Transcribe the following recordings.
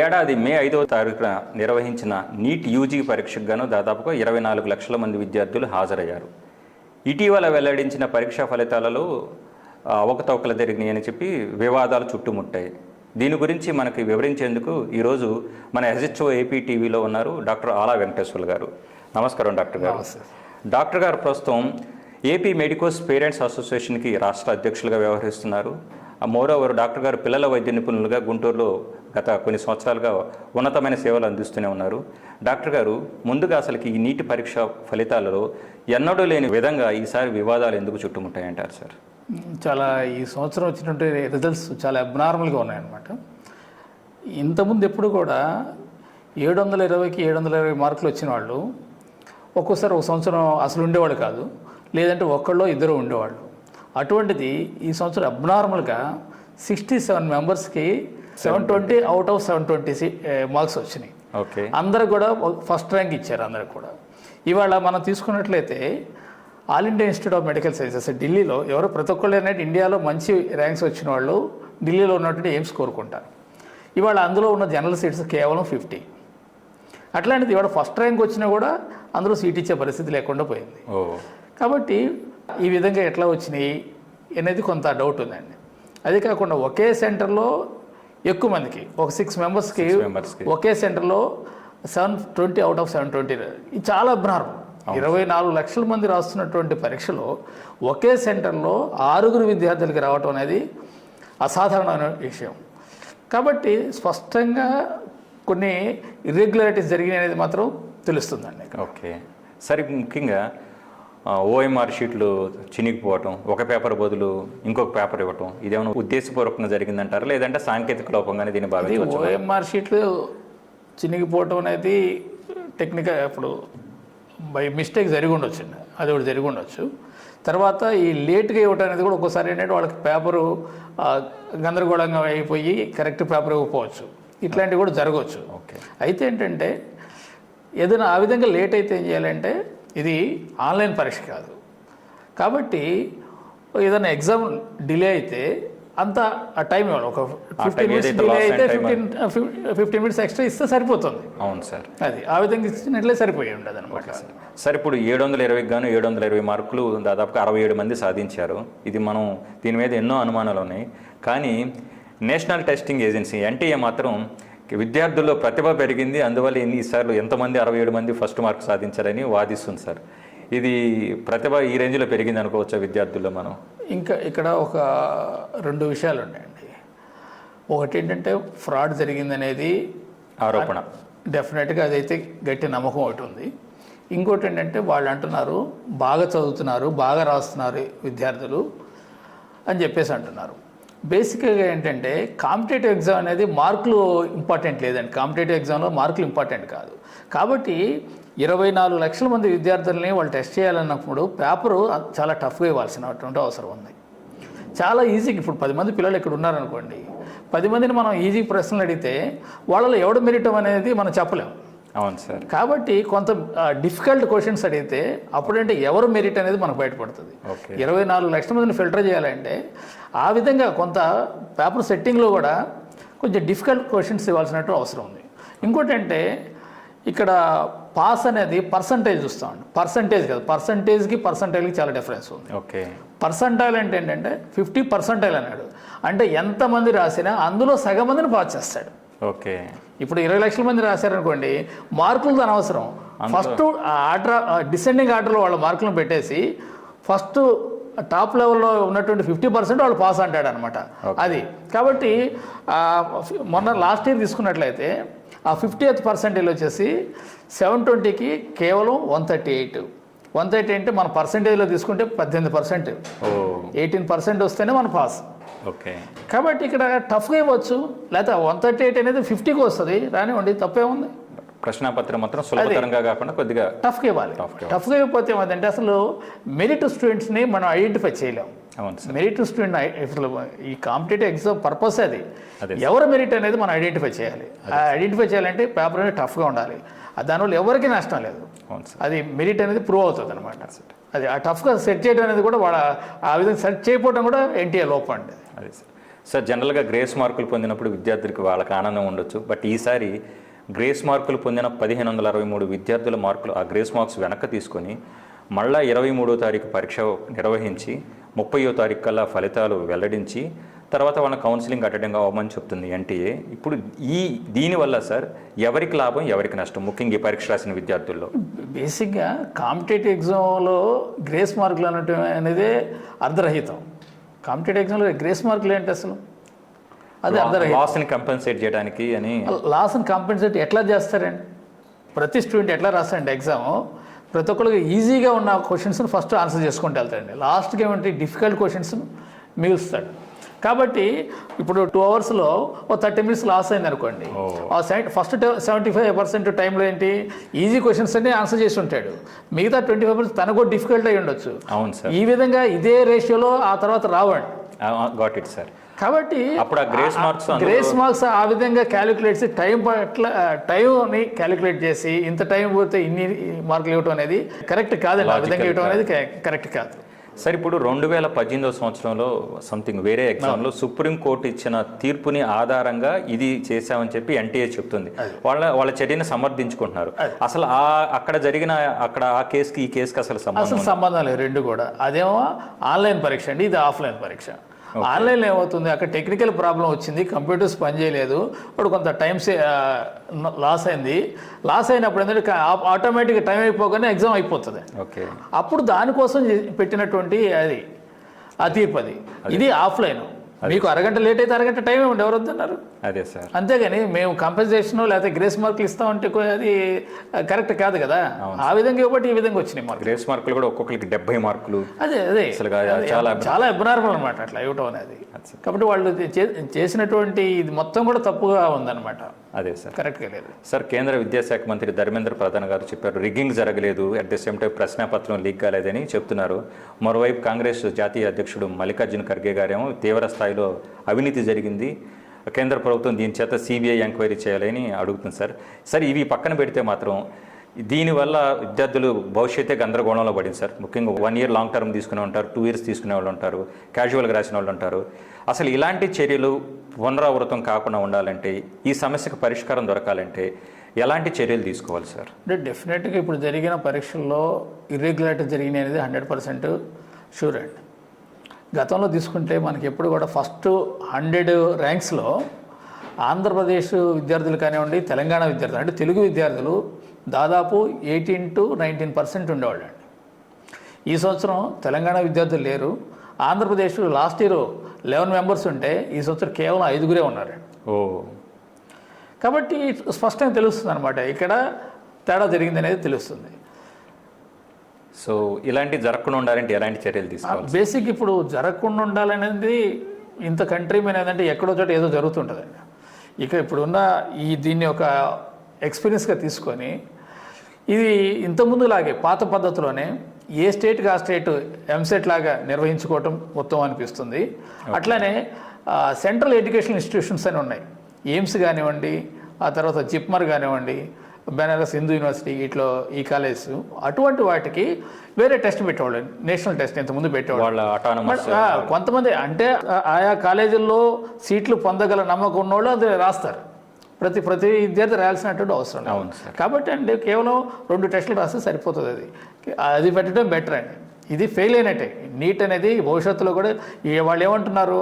ఏడాది మే ఐదవ తారీఖున నిర్వహించిన నీట్ యూజీ పరీక్షకు గాను దాదాపుగా ఇరవై నాలుగు లక్షల మంది విద్యార్థులు హాజరయ్యారు. ఇటీవల వెల్లడించిన పరీక్షా ఫలితాలలో అవకతవకలు జరిగినాయని చెప్పి వివాదాలు చుట్టుముట్టాయి. దీని గురించి మనకి వివరించేందుకు ఈరోజు మన ఎస్హెచ్ఓ ఏపీ టీవీలో ఉన్నారు డాక్టర్ ఆలా వెంకటేశ్వర్లు గారు. నమస్కారం డాక్టర్ గారు. డాక్టర్ గారు ప్రస్తుతం ఏపీ మెడికోస్ పేరెంట్స్ అసోసియేషన్కి రాష్ట్ర అధ్యక్షులుగా వ్యవహరిస్తున్నారు. మోరోవర్ డాక్టర్ గారు పిల్లల వైద్య నిపుణులుగా గుంటూరులో గత కొన్ని సంవత్సరాలుగా ఉన్నతమైన సేవలు అందిస్తూనే ఉన్నారు. డాక్టర్ గారు ముందుగా అసలుకి ఈ నీటి పరీక్ష ఫలితాలలో ఎన్నడూ లేని విధంగా ఈసారి వివాదాలు ఎందుకు చుట్టుముట్టాయంటారు సార్? చాలా ఈ సంవత్సరం వచ్చినటువంటి రిజల్ట్స్ చాలా అబ్నార్మల్గా ఉన్నాయన్నమాట. ఇంతకుముందు ఎప్పుడు కూడా ఏడు వందల ఇరవైకి ఏడు వందల ఇరవై మార్కులు వచ్చిన వాళ్ళు ఒక్కోసారి ఒక సంవత్సరం అసలు ఉండేవాళ్ళు కాదు. లేదంటే ఒక్కళ్ళో ఇద్దరు ఉండేవాళ్ళు. అటువంటిది ఈ సంవత్సరం అబ్నార్మల్గా సిక్స్టీ సెవెన్ మెంబర్స్కి seven twenty out of seven twenty marks వచ్చినాయి. ఓకే. అందరు కూడా ఫస్ట్ ర్యాంక్ ఇచ్చారు అందరు కూడా. ఇవాళ మనం తీసుకున్నట్లయితే All India Institute of Medical Sciences ఢిల్లీలో ఎవరో ప్రతి ఒక్కళ్ళు అనేది ఇండియాలో మంచి ర్యాంక్స్ వచ్చిన వాళ్ళు ఢిల్లీలో ఉన్నటువంటి ఎయిమ్స్ కోరుకుంటారు. ఇవాళ అందులో ఉన్న జనరల్ సీట్స్ కేవలం ఫిఫ్టీ అట్లాంటిది ఇవాళ ఫస్ట్ ర్యాంక్ వచ్చినా కూడా అందులో సీట్ ఇచ్చే పరిస్థితి లేకుండా పోయింది. కాబట్టి ఈ విధంగా ఎట్లా వచ్చినాయి అనేది కొంత డౌట్ ఉందండి. అదే కాకుండా ఒకే సెంటర్లో ఎక్కువ మందికి ఒక సిక్స్ మెంబర్స్కి మెంబర్స్కి ఒకే సెంటర్లో seven twenty out of seven twenty ఇది చాలా అభినారం ఇరవై నాలుగు లక్షల మంది రాస్తున్నటువంటి పరీక్షలో ఒకే సెంటర్లో ఆరుగురు విద్యార్థులకి రావటం అనేది అసాధారణమైన విషయం. కాబట్టి స్పష్టంగా కొన్ని ఇర్రెగ్యులారిటీస్ జరిగినాయి అనేది మాత్రం తెలుస్తుందండి ఓకే. సరే ముఖ్యంగా ఓఎంఆర్ షీట్లు చినిగిపోవటం ఒక పేపర్ బదులు ఇంకొక పేపర్ ఇవ్వటం ఇదేమైనా ఉద్దేశపూర్వకంగా జరిగిందంటారా? లేదంటే సాంకేతిక లోపంగానే దీన్ని భావించవచ్చు ఓఎంఆర్ షీట్లు చినిగిపోవటం అనేది టెక్నికల్ ఇప్పుడు బై మిస్టేక్ జరిగి ఉండొచ్చు అది ఒకటి జరిగి ఉండొచ్చు తర్వాత ఈ లేట్గా ఇవ్వటం అనేది కూడా ఒక్కోసారి ఏంటంటే వాళ్ళకి పేపరు గందరగోళంగా అయిపోయి కరెక్ట్ పేపర్ ఇవ్వకపోవచ్చు. ఇట్లాంటివి కూడా జరగవచ్చు. ఓకే. అయితే ఏంటంటే ఏదైనా ఆ విధంగా లేట్ అయితే ఏం చేయాలంటే ఇది ఆన్లైన్ పరీక్ష కాదు. కాబట్టి ఏదైనా ఎగ్జామ్ డిలే అయితే అంత ఆ టైం ఇవ్వాలి. ఒక ఫిఫ్టీన్ మినిట్స్ డిలే అయితే ఫిఫ్టీన్ ఫిఫ్టీన్ మినిట్స్ ఎక్స్ట్రా ఇస్తే సరిపోతుంది. అవును సార్. అది ఆ విధంగా ఇచ్చినట్లే సరిపోయి ఉండదు అనమాట సార్. ఇప్పుడు ఏడు వందల ఇరవైకి గాను ఏడు వందల ఇరవై మార్కులు దాదాపుగా అరవై ఏడు మంది సాధించారు. ఇది మనం దీని మీద ఎన్నో అనుమానాలు ఉన్నాయి. కానీ నేషనల్ టెస్టింగ్ ఏజెన్సీ ఎన్టీఏ మాత్రం విద్యార్థుల్లో ప్రతిభ పెరిగింది. అందువల్ల ఎన్నిసార్లు ఎంతమంది అరవై ఏడు మంది ఫస్ట్ మార్క్ సాధించారని వాదిస్తుంది సార్. ఇది ప్రతిభ ఈ రేంజ్లో పెరిగింది అనుకోవచ్చా విద్యార్థుల్లో మనం? ఇంకా ఇక్కడ ఒక రెండు విషయాలు ఉన్నాయండి. ఒకటి ఏంటంటే ఫ్రాడ్ జరిగిందనేది ఆరోపణ. డెఫినెట్గా అదైతే గట్టి నమ్మకం ఒకటి ఉంది. ఇంకోటి ఏంటంటే వాళ్ళు అంటున్నారు బాగా చదువుతున్నారు బాగా రాస్తున్నారు విద్యార్థులు అని చెప్పేసి అంటున్నారు. బేసిక్గా ఏంటంటే కాంపిటేటివ్ ఎగ్జామ్ అనేది మార్కులు ఇంపార్టెంట్ లేదండి. కాంపిటేటివ్ ఎగ్జామ్లో మార్కులు ఇంపార్టెంట్ కాదు. కాబట్టి ఇరవై నాలుగు లక్షల మంది విద్యార్థులని వాళ్ళు టెస్ట్ చేయాలన్నప్పుడు పేపరు చాలా టఫ్గా ఇవ్వాల్సినటువంటి అవసరం ఉంది. చాలా ఈజీగా ఇప్పుడు పది మంది పిల్లలు ఇక్కడ ఉన్నారనుకోండి. పది మందిని మనం ఈజీ ప్రశ్నలు అడిగితే వాళ్ళలో ఎవడు మెరిటం అనేది మనం చెప్పలేం. అవును సార్. కాబట్టి కొంత డిఫికల్ట్ క్వశ్చన్స్ అడిగితే అప్పుడంటే ఎవరు మెరిట్ అనేది మనకు బయటపడుతుంది. ఓకే. ఇరవై నాలుగు లక్షల మందిని ఫిల్టర్ చేయాలంటే ఆ విధంగా కొంత పేపర్ సెట్టింగ్లో కూడా కొంచెం డిఫికల్ట్ క్వశ్చన్స్ ఇవ్వాల్సినట్టు అవసరం ఉంది. ఇంకోటి అంటే ఇక్కడ పాస్ అనేది పర్సంటేజ్ చూస్తామండి. పర్సంటేజ్ కాదు పర్సంటేజ్కి పర్సంటేజ్కి చాలా డిఫరెన్స్ ఉంది. ఓకే. పర్సంటైల్ అంటే ఏంటంటే ఫిఫ్టీ పర్సంటైల్ అన్నాడు. అంటే ఎంతమంది రాసినా అందులో సగం మందిని పాస్ చేస్తాడు. ఓకే. ఇప్పుడు ఇరవై లక్షల మంది రాశారనుకోండి మార్కులు దాని అవసరం. ఫస్ట్ ఆర్డర్ డిసెండింగ్ ఆర్డర్లో వాళ్ళ మార్కులను పెట్టేసి ఫస్ట్ టాప్ లెవెల్లో ఉన్నటువంటి ఫిఫ్టీ పర్సెంట్ వాళ్ళు పాస్ అంటాడు అనమాట అది. కాబట్టి మొన్న లాస్ట్ ఇయర్ తీసుకున్నట్లయితే ఆ ఫిఫ్టీ ఎయిత్ పర్సెంటేజ్ వచ్చేసి సెవెన్ ట్వంటీకి కేవలం one thirty eight. One thirty అంటే మన పర్సెంటేజ్లో తీసుకుంటే పద్దెనిమిది పర్సెంట్. ఎయిటీన్ పర్సెంట్ వస్తేనే మన పాస్. ఓకే. కాబట్టి ఇక్కడ టఫ్గా ఇవ్వచ్చు. లేకపోతే వన్ థర్టీ ఎయిట్ అనేది ఫిఫ్టీకి వస్తుంది. రానివ్వండి తప్పే ఉంది ప్రశ్నాపత్రం మాత్రం సులభతరంగా కాకుండా కొద్దిగా టఫ్గా ఇవ్వాలి. టఫ్గా ఇవ్వకపోతే ఏమంటే అసలు మెరిట్ స్టూడెంట్స్ని మనం ఐడెంటిఫై చేయలేం. అవును సార్. మెరిట్ స్టూడెంట్ అసలు ఈ కాంపిటేటివ్ ఎగ్జామ్ పర్పస్ అది. ఎవరు మెరిట్ అనేది మనం ఐడెంటిఫై చేయాలి. ఆ ఐడెంటిఫై చేయాలంటే పేపర్ అనేది టఫ్గా ఉండాలి. దానివల్ల ఎవరికి నష్టం లేదు. అవును సార్. అది మెరిట్ అనేది ప్రూవ్ అవుతుంది అనమాట అది ఆ టఫ్గా సెట్ చేయడం అనేది కూడా వాళ్ళ ఆ విధంగా సెట్ చేయకపోవడం కూడా ఎన్టీఆర్ లోపం అండి. అదే సార్. సార్ జనరల్గా గ్రేస్ మార్కులు పొందినప్పుడు విద్యార్థులకు వాళ్ళకి ఆనందం ఉండొచ్చు. బట్ ఈసారి గ్రేస్ మార్కులు పొందిన పదిహేను వందల అరవై మూడు విద్యార్థుల మార్కులు ఆ గ్రేస్ మార్క్స్ వెనక్కి తీసుకొని మళ్ళా ఇరవై మూడో తారీఖు పరీక్ష నిర్వహించి ముప్పయో తారీఖు కల్లా ఫలితాలు వెల్లడించి తర్వాత వాళ్ళ కౌన్సిలింగ్ అటెండ్ అవ్వమని చెప్తుంది ఎన్టీఏ. ఇప్పుడు ఈ దీనివల్ల సార్ ఎవరికి లాభం ఎవరికి నష్టం? ముఖ్యంగా ఈ పరీక్ష రాసిన విద్యార్థుల్లో. బేసిక్గా కాంపిటేటివ్ ఎగ్జామ్లో గ్రేస్ మార్కులు అనటం అనేది అర్ధరహితం. కాంపిటేటివ్ ఎగ్జామ్లో గ్రేస్ మార్కులు ఏంటి అసలు? అది అర్ధరహితం లాస్ని కంపెన్సేట్ చేయడానికి అని. లాస్ని కాంపెన్సేట్ ఎట్లా చేస్తారండి? ప్రతి స్టూడెంట్ ఎట్లా రాస్తారండి ఎగ్జామ్ ప్రతి ఒక్కరికి ఈజీగా ఉన్న క్వశ్చన్స్ని ఫస్ట్ ఆన్సర్ చేసుకుంటూ వెళ్తాడండి లాస్ట్కి ఏమంటే డిఫికల్ట్ క్వశ్చన్స్ మిగులుస్తాడు. కాబట్టి ఇప్పుడు టూ అవర్స్లో ఓ థర్టీ మినిట్స్ లాస్ అయింది అనుకోండి. ఆ ఫస్ట్ సెవెంటీ ఫైవ్ పర్సెంట్ టైంలో ఏంటి? ఈజీ క్వశ్చన్స్ అన్ని ఆన్సర్ చేసి ఉంటాడు. మిగతా ట్వంటీ ఫైవ్ పర్సెంట్ తనకు కూడా డిఫికల్ట్ అయి ఉండొచ్చు. అవును సార్. ఈ విధంగా ఇదే రేషియోలో ఆ తర్వాత రావండి. గాట్ ఇట్ సార్ కాబట్టి అప్పుడు ఆ గ్రేస్ మార్క్స్ గ్రేస్ మార్క్స్ ఆ విధంగా క్యాలిక్యులేట్ చేసి టైం పట్ల టైంని క్యాలిక్యులేట్ చేసి ఇంత టైం పోతే ఇన్ని మార్కులు ఇవ్వటం అనేది కరెక్ట్ కాదండి. ఆ విధంగా ఇవ్వటం అనేది కరెక్ట్ కాదు. సార్ ఇప్పుడు రెండు వేల పద్దెనిమిదవ సంవత్సరంలో సంథింగ్ వేరే ఎగ్జామ్లో సుప్రీంకోర్టు ఇచ్చిన తీర్పుని ఆధారంగా ఇది చేశామని చెప్పి ఎన్టీఏ చెప్తుంది. వాళ్ళ వాళ్ళ చర్యని సమర్థించుకుంటున్నారు. అసలు ఆ అక్కడ జరిగిన అక్కడ ఆ కేసుకి ఈ కేసుకి అసలు సంబంధం అసలు సంబంధం లేదు రెండు కూడా. అదేమో ఆన్లైన్ పరీక్ష అండి ఇది ఆఫ్లైన్ పరీక్ష. ఆన్లైన్లో ఏమవుతుంది? అక్కడ టెక్నికల్ ప్రాబ్లం వచ్చింది కంప్యూటర్స్ పనిచేయలేదు ఇప్పుడు కొంత టైం లాస్ అయింది. లాస్ అయినప్పుడు ఏంటంటే ఆటోమేటిక్గా టైం అయిపోగానే ఎగ్జామ్ అయిపోతుంది. ఓకే. అప్పుడు దానికోసం పెట్టినటువంటి అది ఆ తీర్పు అది. ఇది ఆఫ్లైన్. మీకు అరగంట లేట్ అయితే అరగంట టైం ఇవ్వండి ఎవరు వద్దన్నారు? అదే సార్. అంతేగాని మేము కంపెన్సేషన్ లేకపోతే గ్రేస్ మార్కులు ఇస్తామంటే అది కరెక్ట్ కాదు కదా. ఆ విధంగా ఇవ్వబట్టి ఈ విధంగా వచ్చినాయి మార్కులు గ్రేస్ మార్కులు కూడా ఒక్కొక్కరికి డెబ్బై మార్కులు అదే అదే. చాలా చాలా అబ్నార్మల్ అనమాట అట్లా ఇవ్వటం అనేది. కాబట్టి వాళ్ళు చేసినటువంటి ఇది మొత్తం కూడా తప్పుగా ఉందన్నమాట. అదే సార్. కరెక్ట్గా లేదు. సార్ కేంద్ర విద్యాశాఖ మంత్రి ధర్మేంద్ర ప్రధాన్ గారు చెప్పారు రిగ్గింగ్ జరగలేదు అట్ ది సేమ్ టైం ప్రశ్నాపత్రం లీక్ కాలేదని చెప్తున్నారు. మరోవైపు కాంగ్రెస్ జాతీయ అధ్యక్షుడు మల్లికార్జున ఖర్గే గారేమో తీవ్ర స్థాయిలో అవినీతి జరిగింది. కేంద్ర ప్రభుత్వం దీని చేత సిబిఐ ఎంక్వైరీ చేయాలని అడుగుతుంది సార్. సార్ ఇవి పక్కన పెడితే మాత్రం దీనివల్ల విద్యార్థులు భవిష్యత్తే గందరగోళంలో పడింది సార్. ముఖ్యంగా వన్ ఇయర్ లాంగ్ టర్మ్ తీసుకునే ఉంటారు టూ ఇయర్స్ తీసుకునే వాళ్ళు ఉంటారు క్యాజువల్గా రాసిన వాళ్ళు ఉంటారు. అసలు ఇలాంటి చర్యలు పునరావృతం కాకుండా ఉండాలంటే ఈ సమస్యకు పరిష్కారం దొరకాలంటే ఎలాంటి చర్యలు తీసుకోవాలి సార్? అంటే డెఫినెట్గా ఇప్పుడు జరిగిన పరీక్షల్లో ఇర్రెగ్యులారిటీ జరిగినాయి అనేది హండ్రెడ్ పర్సెంట్ షూర్ అండి. గతంలో తీసుకుంటే మనకి ఎప్పుడు కూడా ఫస్ట్ హండ్రెడ్ ర్యాంక్స్లో ఆంధ్రప్రదేశ్ విద్యార్థులు కానివ్వండి తెలంగాణ విద్యార్థులు అంటే తెలుగు విద్యార్థులు దాదాపు ఎయిటీన్ టు నైన్టీన్ పర్సెంట్ ఉండేవాళ్ళండి. ఈ సంవత్సరం తెలంగాణ విద్యార్థులు లేరు. Andhra Pradesh last year eleven members ఉంటే ఈ సంవత్సరం కేవలం ఐదుగురే ఉన్నారండి. ఓ. కాబట్టి స్పష్టంగా తెలుస్తుంది అనమాట ఇక్కడ తేడా జరిగింది అనేది తెలుస్తుంది. సో ఇలాంటి జరగకుండా ఉండాలంటే ఎలాంటి చర్యలు తీసుకోవాలి బేసిక్ ఇప్పుడు జరగకుండా ఉండాలనేది ఇంత కంట్రీ మీద ఏంటంటే ఎక్కడో చోట ఏదో జరుగుతుంటుందండి. ఇక ఇప్పుడున్న ఈ దీన్ని ఒక ఎక్స్పీరియన్స్గా తీసుకొని ఇది ఇంతకుముందు లాగే పాత పద్ధతిలోనే ఏ స్టేట్కి ఆ స్టేట్ ఎంసెట్ లాగా నిర్వహించుకోవటం ఉత్తమం అనిపిస్తుంది. అట్లానే సెంట్రల్ ఎడ్యుకేషన్ ఇన్స్టిట్యూషన్స్ అని ఉన్నాయి. ఎయిమ్స్ కానివ్వండి ఆ తర్వాత జిప్మర్ కానివ్వండి బెనారస్ హిందూ యూనివర్సిటీ ఇట్లో ఈ కాలేజ్ అటువంటి వాటికి వేరే టెస్ట్ పెట్టేవాళ్ళు నేషనల్ టెస్ట్ ఇంతకుముందు పెట్టేవాళ్ళు. వాళ్ళ అటానమస్ ఆ, కొంతమంది అంటే ఆయా కాలేజీల్లో సీట్లు పొందగల నమ్మకం ఉన్నోళ్ళు అది రాస్తారు. ప్రతి ప్రతి విద్యార్థి రాయాల్సినటువంటి అవసరం లేదు. కాబట్టి అండి కేవలం రెండు టెస్టులు రాస్తే సరిపోతుంది అది. అది పెట్టడం బెటర్ అండి. ఇది ఫెయిల్ అయినట్టే. నీట్ అనేది భవిష్యత్తులో కూడా వాళ్ళు ఏమంటున్నారు?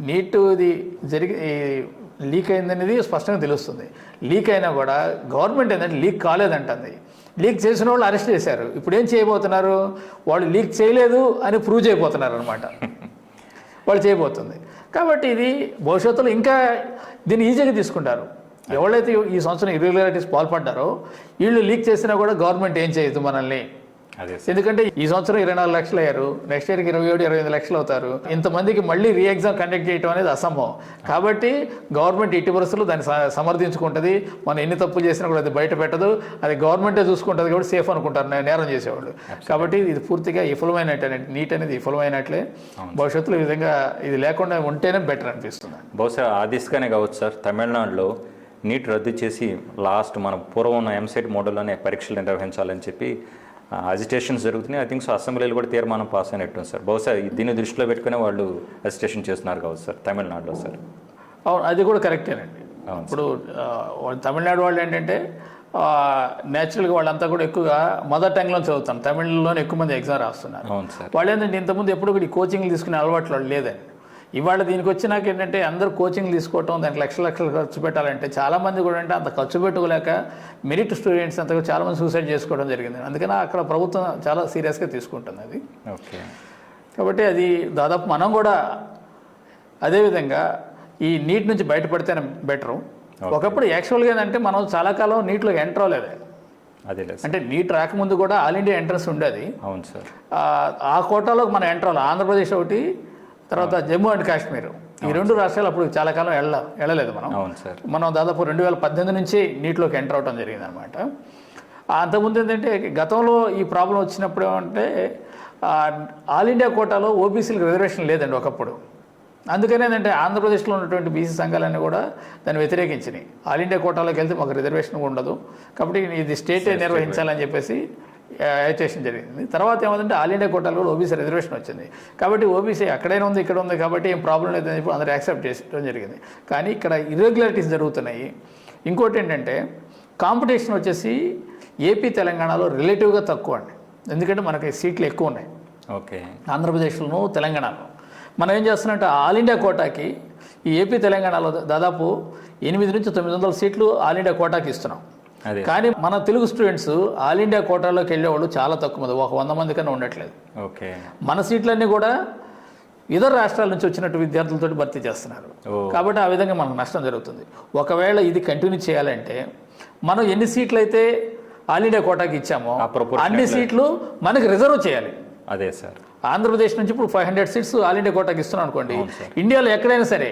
నీట్ ఇది జరిగి లీక్ అయిందనేది స్పష్టంగా తెలుస్తుంది. లీక్ అయినా కూడా గవర్నమెంట్ ఏంటంటే లీక్ కాలేదంటుంది. లీక్ చేసిన వాళ్ళు అరెస్ట్ చేశారు. ఇప్పుడు ఏం చేయబోతున్నారు? వాళ్ళు లీక్ చేయలేదు అని ప్రూవ్ చేయబోతున్నారు అనమాట వాళ్ళు చేయబోతుంది. కాబట్టి ఇది భవిష్యత్తులో ఇంకా దీన్ని ఈజీగా తీసుకుంటారు. ఎవరైతే ఈ సంవత్సరం ఇర్రెగ్యులారిటీస్ పాల్పడ్డారో వీళ్ళు లీక్ చేసినా కూడా గవర్నమెంట్ ఏం చేయదు మనల్ని. ఎందుకంటే ఈ సంవత్సరం ఇరవై నాలుగు లక్షలు అయ్యారు నెక్స్ట్ ఇయర్కి ఇరవై ఏడు ఇరవై ఎనిమిది లక్షలు అవుతారు. ఇంతమందికి మళ్ళీ రీ ఎగ్జామ్ కండక్ట్ చేయడం అనేది అసంభవం. కాబట్టి గవర్నమెంట్ ఇటు పరిస్థితుల్లో దాన్ని సమర్థించుకుంటుంది. మనం ఎన్ని తప్పులు చేసినా కూడా అది బయట పెట్టదు. అది గవర్నమెంటే చూసుకుంటుంది కాబట్టి సేఫ్ అనుకుంటారు. నేరం చేసేవాళ్ళు. కాబట్టి ఇది పూర్తిగా విఫలమైనట్టే నీట్ అనేది విఫలమైనట్లే. భవిష్యత్తులో ఈ విధంగా ఇది లేకుండా ఉంటేనే బెటర్ అనిపిస్తుంది. బహుశా ఆ దిశగానే కావచ్చు సార్. తమిళనాడులో నీట్ రద్దు చేసి లాస్ట్ మన పూర్వం ఉన్న ఎంసెట్ మోడల్లోనే పరీక్షలు నిర్వహించాలని చెప్పి అజిటేషన్స్ జరుగుతున్నాయి. ఐ థింక్ సో అసెంబ్లీలో కూడా తీర్మానం పాస్ అయినట్టు సార్. బహుశా దీన్ని దృష్టిలో పెట్టుకునే వాళ్ళు అజిటేషన్ చేస్తున్నారు కావచ్చు సార్ తమిళనాడులో సార్. అవును అది కూడా కరెక్టేనండి ఇప్పుడు తమిళనాడు వాళ్ళు ఏంటంటే న్యాచురల్గా వాళ్ళంతా కూడా ఎక్కువగా మదర్ టంగ్లో చదువుతాం. తమిళ్ళోనే ఎక్కువ మంది ఎగ్జామ్ రాస్తున్నారు. అవును సార్. వాళ్ళు ఏంటంటే ఇంతకుముందు ఎప్పుడు కూడా ఈ కోచింగ్ తీసుకునే అలవాట్లు వాళ్ళు లేదండి. ఇవాళ దీనికి వచ్చినాక ఏంటంటే అందరూ కోచింగ్ తీసుకోవటం దానికి లక్షల లక్షలు ఖర్చు పెట్టాలంటే చాలామంది కూడా అంటే అంత ఖర్చు పెట్టుకోలేక మెరిట్ స్టూడెంట్స్ అంతా కూడా చాలామంది సూసైడ్ చేసుకోవడం జరిగింది. అందుకని అక్కడ ప్రభుత్వం చాలా సీరియస్గా తీసుకుంటుంది అది. ఓకే. కాబట్టి అది దాదాపు మనం కూడా అదేవిధంగా ఈ నీట్ నుంచి బయటపడితేనే బెటరు. ఒకప్పుడు యాక్చువల్గా ఏంటంటే మనం చాలా కాలం నీటిలో ఎంటర్ అవ్వలేదు. అదే అంటే నీట్ రాకముందు కూడా ఆల్ ఇండియా ఎంట్రన్స్ ఉండేది. అవును సార్. ఆ- ఆ కోటాలో మనం ఎంటర్ అవ్వాలి. ఆంధ్రప్రదేశ్ ఒకటి తర్వాత జమ్మూ అండ్ కాశ్మీర్. ఈ రెండు రాష్ట్రాలు అప్పుడు చాలా కాలం వెళ్ళ వెళ్ళలేదు మనం. అవును సార్. మనం దాదాపు రెండు వేల పద్దెనిమిది నుంచి నీటిలోకి ఎంటర్ అవడం జరిగింది అనమాట అంతకుముందు ఏంటంటే గతంలో ఈ ప్రాబ్లం వచ్చినప్పుడు ఏమంటే ఆల్ ఇండియా కోటాలో ఓబీసీలకు రిజర్వేషన్ లేదండి ఒకప్పుడు. అందుకనే ఏంటంటే ఆంధ్రప్రదేశ్లో ఉన్నటువంటి బీసీ సంఘాలన్నీ కూడా దాన్ని వ్యతిరేకించినాయి. ఆల్ ఇండియా కోటాలోకి వెళ్తే మాకు రిజర్వేషన్ ఉండదు. కాబట్టి ఇది స్టేటే నిర్వహించాలని చెప్పేసి యాజిటేషన్ జరిగింది. తర్వాత ఏమంటే ఆల్ ఇండియా కోటాలో కూడా ఓబీసీ రిజర్వేషన్ వచ్చింది. కాబట్టి ఓబీసీ అక్కడైనా ఉంది ఇక్కడ ఉంది కాబట్టి ఏం ప్రాబ్లం లేదని చెప్పి అందరూ యాక్సెప్ట్ చేసుకోవడం జరిగింది. కానీ ఇక్కడ ఇర్రెగ్యులారిటీస్ జరుగుతున్నాయి. ఇంకోటి ఏంటంటే కాంపిటీషన్ వచ్చేసి ఏపీ తెలంగాణలో రిలేటివ్గా తక్కువ అండి. ఎందుకంటే మనకి సీట్లు ఎక్కువ ఉన్నాయి. ఓకే. ఆంధ్రప్రదేశ్లోను తెలంగాణలో. మనం ఏం చేస్తున్నామంటే ఆల్ ఇండియా కోటాకి ఈ ఏపీ తెలంగాణలో దాదాపు ఎనిమిది నుంచి తొమ్మిది వందల సీట్లు ఆల్ ఇండియా కోటాకి ఇస్తున్నాం. కానీ మన తెలుగు స్టూడెంట్స్ ఆల్ ఇండియా కోటాలోకి వెళ్ళేవాళ్ళు చాలా తక్కువ మంది. ఒక వంద మంది కన్నా ఉండట్లేదు. ఓకే. మన సీట్లన్నీ కూడా ఇతర రాష్ట్రాల నుంచి వచ్చినట్టు విద్యార్థులతో భర్తీ చేస్తున్నారు. కాబట్టి ఆ విధంగా మనకు నష్టం జరుగుతుంది. ఒకవేళ ఇది కంటిన్యూ చేయాలంటే మనం ఎన్ని సీట్లు అయితే ఆల్ ఇండియా కోటాకి ఇచ్చామో అన్ని? సీట్లు మనకి రిజర్వ్ చేయాలి. అదే సార్. ఆంధ్రప్రదేశ్ నుంచి ఇప్పుడు five hundred seats all India కోటాకి ఇస్తున్నాం అనుకోండి. ఇండియాలో ఎక్కడైనా సరే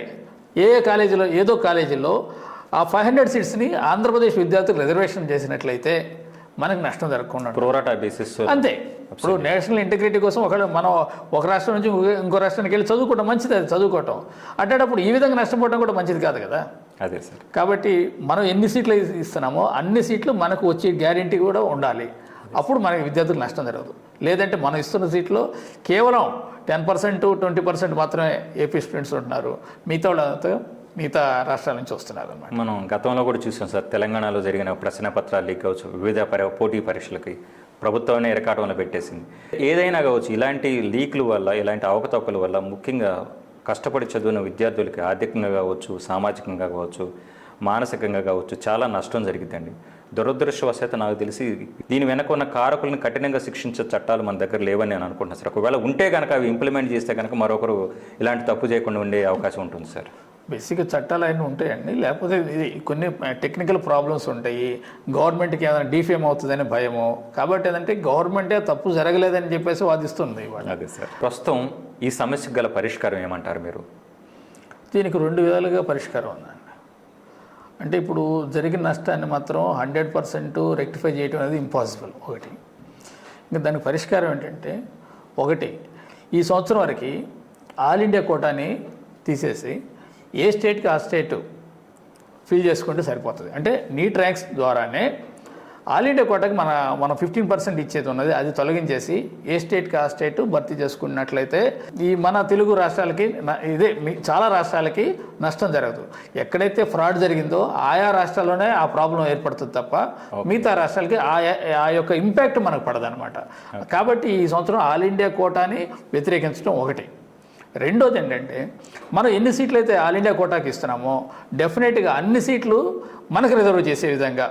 ఏ కాలేజీలో ఏదో కాలేజీలో ఆ ఫైవ్ హండ్రెడ్ సీట్స్ని ఆంధ్రప్రదేశ్ విద్యార్థులు రిజర్వేషన్ చేసినట్లయితే మనకు నష్టం జరగకుండా. ప్రోరాటా బేసిస్ అంతే. ఇప్పుడు నేషనల్ ఇంటిగ్రిటీ కోసం ఒకవేళ మనం ఒక రాష్ట్రం నుంచి ఇంకో- రాష్ట్రానికి వెళ్ళి చదువుకోవటం మంచిది అది చదువుకోవటం. అట్టేటప్పుడు ఈ విధంగా నష్టపోవడం కూడా మంచిది కాదు కదా? అదే సార్. కాబట్టి మనం ఎన్ని సీట్లు ఇస్- ఇస్తున్నామో అన్ని సీట్లు మనకు వచ్చే గ్యారంటీ కూడా ఉండాలి. అప్పుడు మనకి విద్యార్థులకు నష్టం జరగదు. లేదంటే మనం ఇస్తున్న సీట్లో కేవలం టెన్ పర్సెంట్ ట్వంటీ పర్సెంట్ మాత్రమే ఏపీ స్టూడెంట్స్ ఉంటున్నారు. మిగతా వాళ్ళంతా మిగతా రాష్ట్రాల నుంచి వస్తున్నారు అన్నమాట మనం గతంలో కూడా చూసాం సార్ తెలంగాణలో జరిగిన ప్రశ్న పత్రాలు లీక్ కావచ్చు వివిధ పోటీ పరీక్షలకి ప్రభుత్వమే ఎరకాటంలో పెట్టేసింది. ఏదైనా కావచ్చు ఇలాంటి లీక్ల వల్ల ఇలాంటి అవకతవకల వల్ల ముఖ్యంగా కష్టపడి చదివిన విద్యార్థులకి ఆర్థికంగా కావచ్చు సామాజికంగా కావచ్చు మానసికంగా కావచ్చు చాలా నష్టం జరిగిందండి దురదృష్టవశాత నాకు తెలిసి దీని వెనక ఉన్న కారకులను కఠినంగా శిక్షించే చట్టాలు మన దగ్గర లేవని నేను అనుకుంటున్నాను సార్. ఒకవేళ ఉంటే కనుక అవి ఇంప్లిమెంట్ చేస్తే కనుక మరొకరు ఇలాంటి తప్పు చేయకుండా ఉండే అవకాశం ఉంటుంది సార్. బేసిక్గా చట్టాలు అన్నీ ఉంటాయండి. లేకపోతే ఇది కొన్ని టెక్నికల్ ప్రాబ్లమ్స్ ఉంటాయి. గవర్నమెంట్కి ఏదైనా డీఫేమ్ అవుతుందని భయము. కాబట్టి ఏంటంటే గవర్నమెంటే తప్పు జరగలేదని చెప్పేసి వాదిస్తుంది ఇవాళ. అదే సార్. ప్రస్తుతం ఈ సమస్యకు గల పరిష్కారం ఏమంటారు మీరు? దీనికి రెండు విధాలుగా పరిష్కారం ఉందండి. అంటే ఇప్పుడు జరిగిన నష్టాన్ని మాత్రం హండ్రెడ్ పర్సెంట్ రెక్టిఫై చేయడం అనేది ఇంపాసిబుల్ ఒకటి. ఇంకా దానికి పరిష్కారం ఏంటంటే ఒకటి ఈ సంవత్సరం వరకు ఆల్ ఇండియా కోటాని తీసేసి ఏ స్టేట్కి ఆ స్టేట్ ఫిల్ చేసుకుంటే సరిపోతుంది. అంటే నీట్ ర్యాంక్స్ ద్వారానే ఆల్ ఇండియా కోటాకి మన మనం ఫిఫ్టీన్ పర్సెంట్ ఇచ్చేది ఉన్నది అది తొలగించేసి ఏ స్టేట్కి ఆ స్టేట్ భర్తీ చేసుకున్నట్లయితే ఈ మన తెలుగు రాష్ట్రాలకి న- ఇదే చాలా రాష్ట్రాలకి నష్టం జరగదు. ఎక్కడైతే ఫ్రాడ్ జరిగిందో ఆయా రాష్ట్రాల్లోనే ఆ ప్రాబ్లం ఏర్పడుతుంది తప్ప మిగతా రాష్ట్రాలకి ఆ ఆ యొక్క ఇంపాక్ట్ మనకు పడదనమాట కాబట్టి ఈ సంవత్సరం ఆల్ ఇండియా కోటాని వ్యతిరేకించడం ఒకటి. రెండోది ఏంటంటే మనం ఎన్ని సీట్లు అయితే ఆల్ ఇండియా కోటాకి ఇస్తున్నామో డెఫినెట్గా అన్ని సీట్లు మనకు రిజర్వ్ చేసే విధంగా.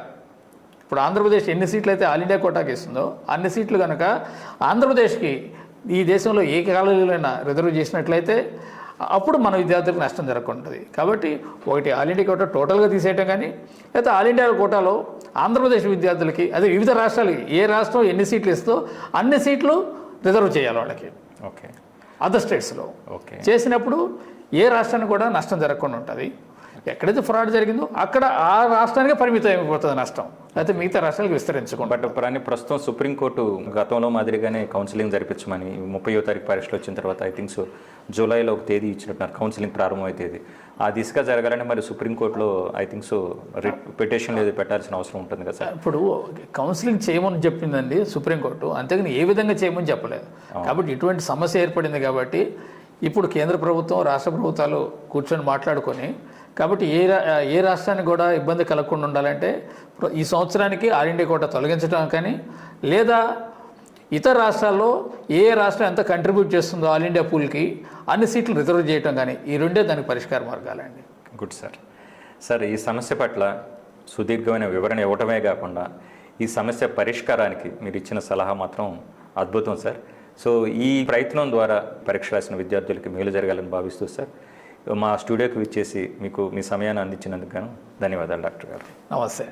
ఇప్పుడు ఆంధ్రప్రదేశ్ ఎన్ని సీట్లు అయితే ఆల్ ఇండియా కోటాకి ఇస్తుందో అన్ని సీట్లు కనుక ఆంధ్రప్రదేశ్కి ఈ దేశంలో ఏ కాలేజీలైనా రిజర్వ్ చేసినట్లయితే అప్పుడు మన విద్యార్థులకు నష్టం జరగకుంటుంది. కాబట్టి ఒకటి ఆల్ ఇండియా కోటా టోటల్గా తీసేయటం కానీ లేకపోతే ఆల్ ఇండియా కోటాలో ఆంధ్రప్రదేశ్ విద్యార్థులకి అదే వివిధ రాష్ట్రాలకి ఏ రాష్ట్రం ఎన్ని సీట్లు ఇస్తుందో అన్ని సీట్లు రిజర్వ్ చేయాలి వాళ్ళకి. ఓకే. అదర్ స్టేట్స్లో ఓకే. చేసినప్పుడు ఏ రాష్ట్రానికి కూడా నష్టం జరగకుండా ఉంటుంది. ఎక్కడైతే ఫ్రాడ్ జరిగిందో అక్కడ ఆ రాష్ట్రానికే పరిమితం అయిపోతుంది నష్టం. అయితే మిగతా రాష్ట్రాలకు విస్తరించకుండా. బట్ కానీ ప్రస్తుతం సుప్రీంకోర్టు గతంలో మాదిరిగానే కౌన్సిలింగ్ జరిపించమని ముప్పయో తారీఖు పరీక్షలు వచ్చిన తర్వాత ఐ థింక్ సో జూలైలో ఒక తేదీ ఇచ్చినట్టున్నారు. కౌన్సిలింగ్ ప్రారంభమయ్యే తేదీ. ఆ దిశగా జరగాలని మరి సుప్రీంకోర్టులో ఐ థింక్ సో పిటిషన్ ఏది పెట్టాల్సిన అవసరం ఉంటుంది కదా సార్? ఇప్పుడు కౌన్సిలింగ్ చేయమని చెప్పిందండి సుప్రీంకోర్టు. అంతేగాని ఏ విధంగా చేయమని చెప్పలేదు. కాబట్టి ఇటువంటి సమస్య ఏర్పడింది కాబట్టి ఇప్పుడు కేంద్ర ప్రభుత్వం రాష్ట్ర ప్రభుత్వాలు కూర్చొని మాట్లాడుకొని కాబట్టి ఏ రా- ఏ రాష్ట్రానికి కూడా ఇబ్బంది కలగకుండా ఉండాలంటే ఈ సంవత్సరానికి ఆల్ ఇండియా కోట తొలగించడం కానీ లేదా ఇతర రాష్ట్రాల్లో ఏ రాష్ట్రం ఎంత కంట్రిబ్యూట్ చేస్తుందో ఆల్ ఇండియా పూల్కి అన్ని సీట్లు రిజర్వ్ చేయడం కానీ ఈ రెండే దానికి పరిష్కార మార్గాలండి గుడ్ సార్. సార్ ఈ సమస్య పట్ల సుదీర్ఘమైన వివరణ ఇవ్వటమే కాకుండా ఈ సమస్య పరిష్కారానికి మీరు ఇచ్చిన సలహా మాత్రం అద్భుతం సార్. సో ఈ ప్రయత్నం ద్వారా పరీక్ష రాసిన విద్యార్థులకి మేలు జరగాలని భావిస్తూ సార్ మా స్టూడియోకి విచ్చేసి మీకు మీ సమయాన్ని అందించినందుకు గాను ధన్యవాదాలు డాక్టర్ గారు. నమస్తే.